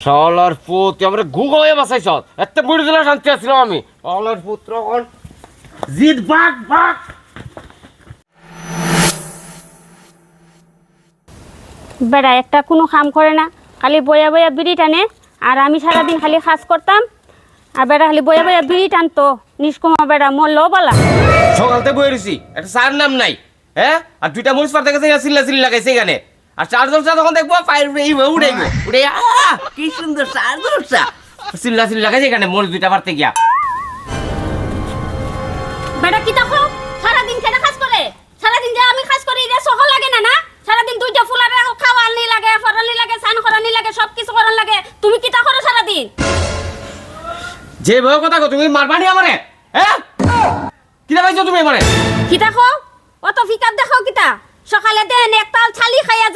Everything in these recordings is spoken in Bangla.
শালার পুত আমরা গুগ হয়ে বাসাইছ এত বুড়ি দিলে শান্তি আসছিলাম আমি। শালার পুত্র কোন জিদ বাক বাক বেড়া একটা কোনো কাম করে না। খালি বয়া বয়া বিড়ি টানে। আর আমি সারাদিন খালি কাজ করতাম। আর বেড়া খালি বয়া বয়া বিড়ি টানতো। নিষ্কুমা বেড়া মরলেও বলা। সকালতে বই রয়েছি একটা সার নাম নাই হ্যাঁ? আর দুইটা মরিচ পাতা গেছে চিল্লা চিল্লা লাগাইছে এখানে। আর চারজন চা তখন দেখব পায়ের উপরে এই উড়াইব। উড়ে আহ, কি সুন্দর চারজন চা চিল্লা চিল্লা লাগাইছে এখানে মরিচ দুইটা পারতে গিয়া। বেড়া কি দেখো সারাদিন কেন কাজ করে? সারাদিন যে আমি কাজ করি এটা সহ লাগে না না? সারাদিন দুইটা ফুলারে খাওয়ানি লাগে ফরানি লাগে সান করানি লাগে সব কিছু করান লাগে তুমি কি তা করো সারাদিন? যে ভয় কথা কো তুমি মারবানি আমারে? হ্যাঁ কিটা পাইছো তুমি আমারে? কি দেখো? অত ফিকার দেখো কিতা সকালে দেন একতাল ছালি খাইয়া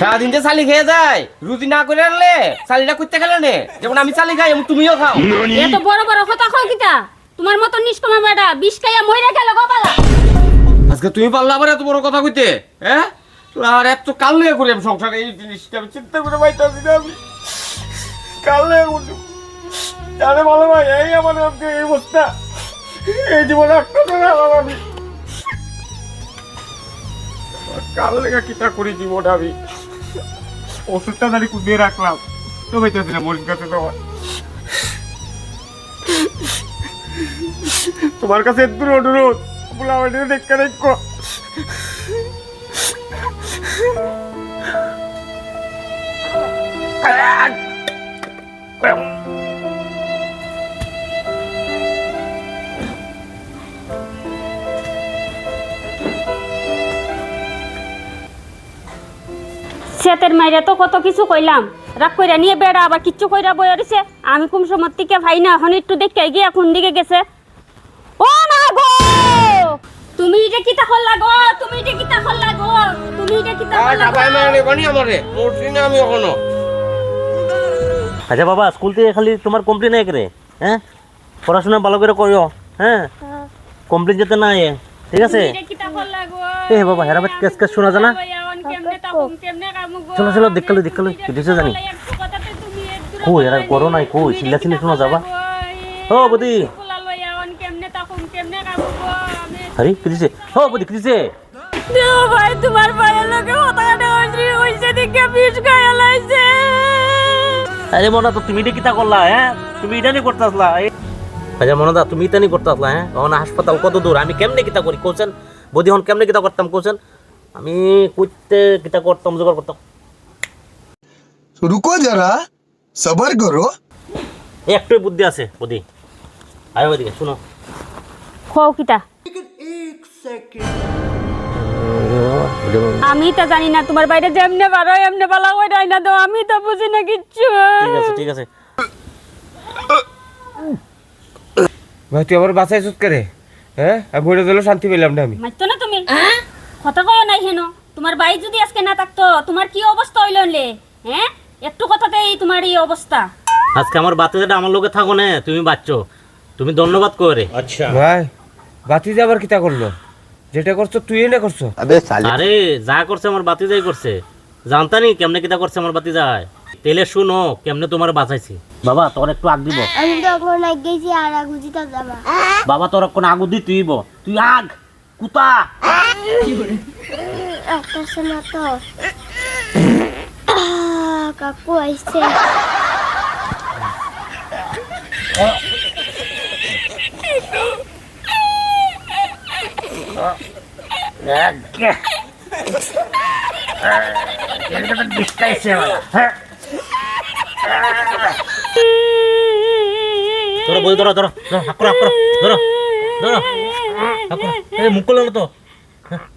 সারাদিন যে চালি খেয়ে যায় রুটি না করে আনলে চালিটা করতে গেলে নে। যেমন আমি চালি খাই এমন তুমিও খাও। এত বড় বড় কথা কই কিতা? তোমার মতো নিষ্কমা বেড়া বিষ খাইয়া মইরা গেল গোপালা আজকে তুমি পারলে আবার এত বড় কথা কইতে হ্যাঁ? তোরা আর এত কাল লেগে করি আমি সংসারে এই জিনিসটা আমি চিন্তা করে পাইতাছি না আমি। কাল লেগে করি জানে ভালো ভাই এই আমার আজকে এই অবস্থা। এই জীবনে একটা করে আমার আমি। কাল লেগে কিটা করি জীবনে আমি? ওষুধটা দাঁড়িয়ে কুদিয়ে রাখলাম। তো পাইতেছি না, মরিচ গাছে তোমার তোমার কাছে দূর অনুরোধ, বলে আমার দেখতে দেখো সেতের মাইরে তো কত কিছু কইলাম। রাগ কইরা নিয়ে বেড়া আবার কিচ্ছু কইরা বইয়া দিছে আমি কোন সময় থেকে ভাই না এখন একটু দেখতে গিয়া কোন দিকে গেছে। ও মা গো! তুমি এটা কি তা হল্লা গো? তুমি এটা কি তা হল্লা গো? তুমি এটা কি তা হল্লা গো? আমারে। মরছি না আমি এখনও। আচ্ছা বাবা স্কুল থেকে খালি তোমার কমপ্লেন এক রে হ্যাঁ? পড়াশোনা ভালো করে করিও হ্যাঁ? কমপ্লেন যাতে না ঠিক আছে? এটা কি তা হল্লা গো? এ বাবা হেরাবাদ কেস কেস শোনা জানা চলো, চলো, দেখাল, দেখাল, তুমি কি জানি? কই, এরা করো নাই, কই, চিল্লা চিল্লি শোনা যাবা? ও বদি। আরে কি ও বদি কি দেও ভাই, তোমার ভাইয়ের লগে হতাকাটা হইছে, হইছে দেখে বিষ খাইয়া লাইছে। আরে মনে তো তুমি কিতা করলা হ্যাঁ? তুমি এটা নিয়ে করতে আসলা এ- আচ্ছা মনে দা তুমি এটা নিয়ে করতে আসলা হ্যাঁ? এখন হাসপাতাল কত দূর? আমি কেমনে কিতা করি? কোচেন বদি হন কেমনে কিতা করতাম? কোচেন আমি করতে কিটা করতাম জোগাড় করতাম। রুকো যারা সবার করো। একটু বুদ্ধি আছে বুদ্ধি। আয় ওদিকে শুনো। খাও কিটা আমি তো জানি না তোমার বাইরে যেমনে বারো এমনে বালা ওই না তো আমি তো বুঝি না কিচ্ছু। ঠিক আছে ঠিক আছে। ভাই তুই আবার বাসায় সুত করে? হ্যাঁ? বইটা দিলে শান্তি পেলাম না আমি। মারতো না তুমি? হ্যাঁ? কথা কয় নাই হেন? তোমার বাই যদি আজকে না থাকতো তোমার কি অবস্থা হইল লে হ্যাঁ একটু কথাতেই তোমার এই অবস্থা। আজকে আমার বাচ্চাটা আমার লোকে থাকো না তুমি বাচ্চ তুমি ধন্যবাদ করে আচ্ছা। ভাই বাতি যে আবার কিতা করল? যেটা করছ তুই না করছ? আরে যা করছে আমার বাতি যাই করছে জানতানি কেমনে কিতা করছে আমার বাতি যায় তেলে শুনো কেমনে তোমার বাঁচাইছি। বাবা তোর একটু আগ দিব। আমি তো এখন আগ গেছি আর আগ উচিত যাবা বাবা তোর কোন আগু দি তুই তুই আগ কুতা। একটা শোনা তো আহ, কাকু আইছে ধরো বই ধরো ধরো ধরো হাক করো হাক করো ধরো ধরো হাক করো এই মুখ করল তো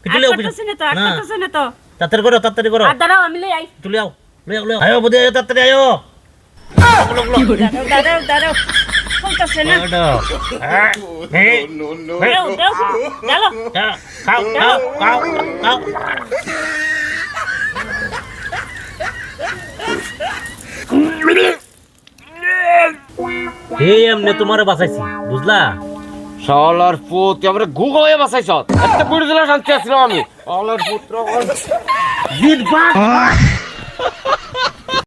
পিটুলে আর না তো, আর না করতেছে না তো। তাড়াতাড়ি করো তাড়াতাড়ি করো। আর দাঁড়াও, আমি লই আই। তুলে আও লয়ে আও লয়ে আয়ো বদি আয়ো তাড়াতাড়ি আয়ো। দাঁড়াও, দাঁড়াও, দাঁড়াও। চলতেছে না। হ্যাঁ এই দেও, দেও, দাঁড়াও। খাও খাও খাও খাও। এই এমনি তোমারে বাঁচাইছি বুঝলা? শালার পুত আমার গুগ হয়ে বাসাইছ এত বুড়ি দিলে শান্তি আসছিলাম আমি। শালার পুত্র গিট বাক